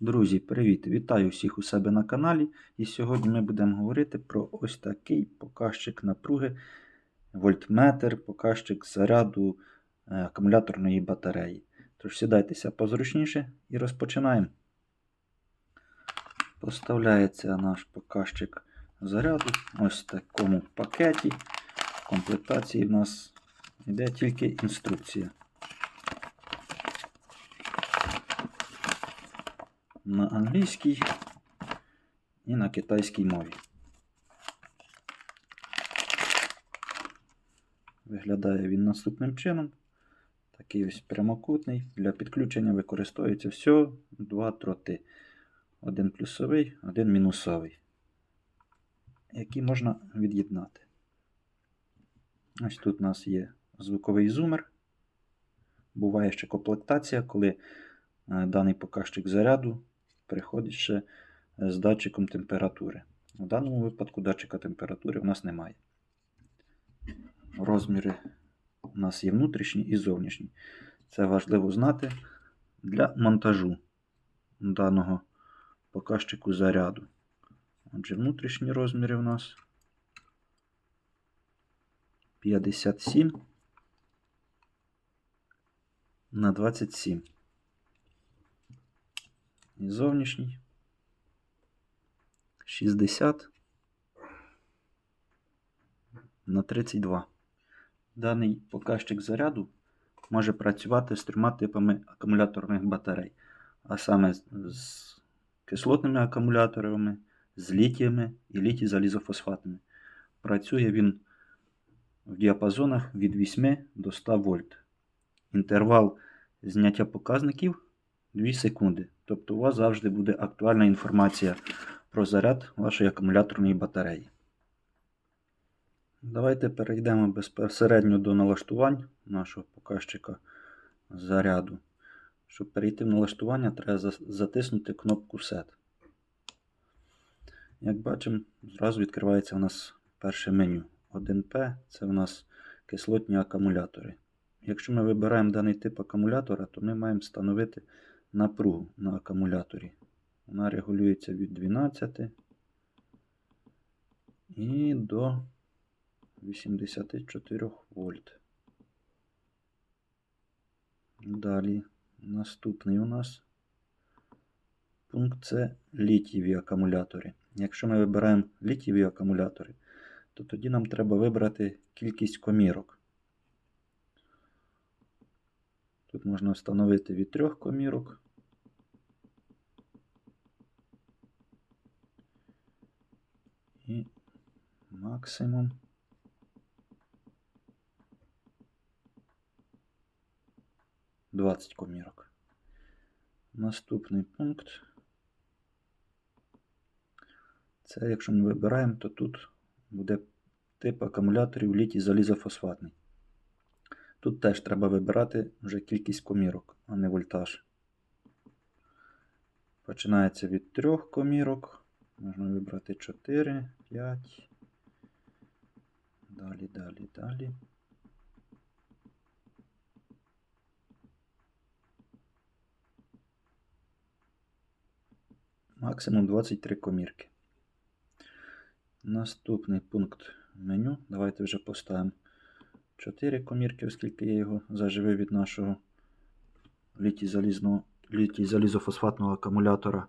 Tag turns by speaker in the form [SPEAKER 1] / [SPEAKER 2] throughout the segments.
[SPEAKER 1] Друзі, привіт! Вітаю всіх у себе на каналі. І сьогодні ми будемо говорити про ось такий показчик напруги, вольтметр, показчик заряду е, акумуляторної батареї. Тож сідайтеся позручніше і розпочинаємо. Поставляється наш показчик заряду ось в такому пакеті. В комплектації в нас йде тільки інструкція. На англійській і на китайській мові. Виглядає він наступним чином. Такий ось прямокутний. Для підключення використовується всього два дроти. Один плюсовий, один мінусовий, які можна від'єднати. Ось тут у нас є звуковий зумер. Буває ще комплектація, коли е, даний показчик заряду приходить ще з датчиком температури. В даному випадку датчика температури у нас немає. Розміри у нас є внутрішні і зовнішні. Це важливо знати для монтажу даного показчику заряду. Отже, внутрішні розміри у нас 57 на 27 і зовнішній 60 на 32. Даний показчик заряду може працювати з трьома типами акумуляторних батарей, а саме з кислотними акумуляторами, з літіями і літій залізофосфатними. Працює він в діапазонах від 8 до 100 вольт. Інтервал зняття показників 2 секунди. Тобто у вас завжди буде актуальна інформація про заряд вашої акумуляторної батареї. Давайте перейдемо безпосередньо до налаштувань нашого показчика заряду. Щоб перейти в налаштування, треба затиснути кнопку Set. Як бачимо, зразу відкривається у нас перше меню. 1P це у нас кислотні акумулятори. Якщо ми вибираємо даний тип акумулятора, то ми маємо встановити напругу на акумуляторі. Вона регулюється від 12 і до 84 вольт. Далі наступний у нас пункт це літієві акумулятори. Якщо ми вибираємо літієві акумулятори, то тоді нам треба вибрати кількість комірок. Тут можна встановити від трьох комірок. І максимум. Двадцять комірок. Наступний пункт. Це, якщо ми вибираємо, то тут буде тип акумуляторів літій залізофосфатний. Тут теж треба вибирати вже кількість комірок, а не вольтаж. Починається від трьох комірок. Можна вибрати 4, 5. Далі, далі, далі. Максимум 23 комірки. Наступний пункт меню. Давайте вже поставимо 4 комірки, оскільки я його заживив від нашого літій залізофосфатного акумулятора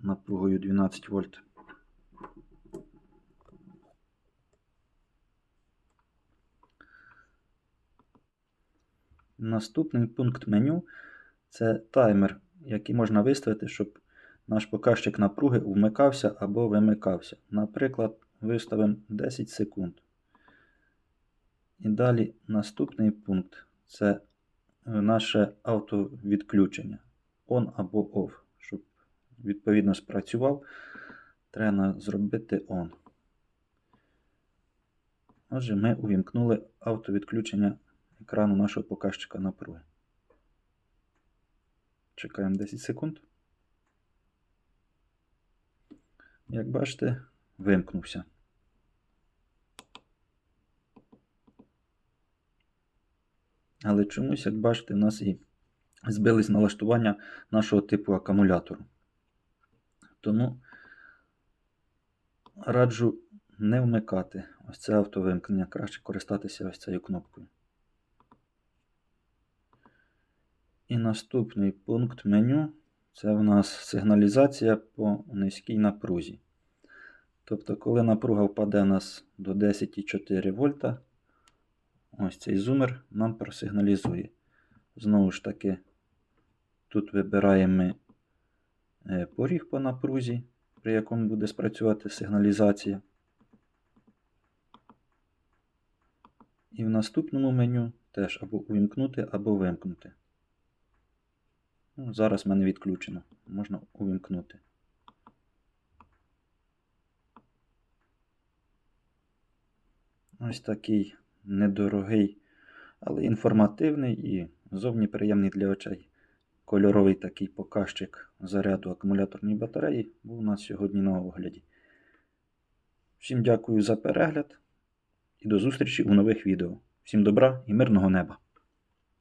[SPEAKER 1] напругою 12 вольт. Наступний пункт меню це таймер, який можна виставити, щоб наш показчик напруги вмикався або вимикався. Наприклад, виставимо 10 секунд. І далі наступний пункт це е, наше автовідключення on або off. Щоб відповідно спрацював, треба зробити on. Отже, ми увімкнули автовідключення екрану нашого показчика напруги. Чекаємо 10 секунд. Як бачите, вимкнувся. Але чомусь, як бачите, у нас і збились налаштування нашого типу акумулятору. Тому раджу не вмикати ось це автовимкнення. Краще користатися ось цією кнопкою. І наступний пункт меню це в нас сигналізація по низькій напрузі. Тобто, коли напруга впаде у нас до 10,4 вольта, ось цей зумер нам просигналізує. Знову ж таки, тут вибираємо е, поріг по напрузі, при якому буде спрацювати сигналізація. І в наступному меню теж або увімкнути, або вимкнути. Ну, зараз в мене відключено. Можна увімкнути. Ось такий недорогий, але інформативний і зовні приємний для очей. Кольоровий такий показчик заряду акумуляторної батареї був у нас сьогодні на огляді. Всім дякую за перегляд і до зустрічі у нових відео. Всім добра і мирного неба!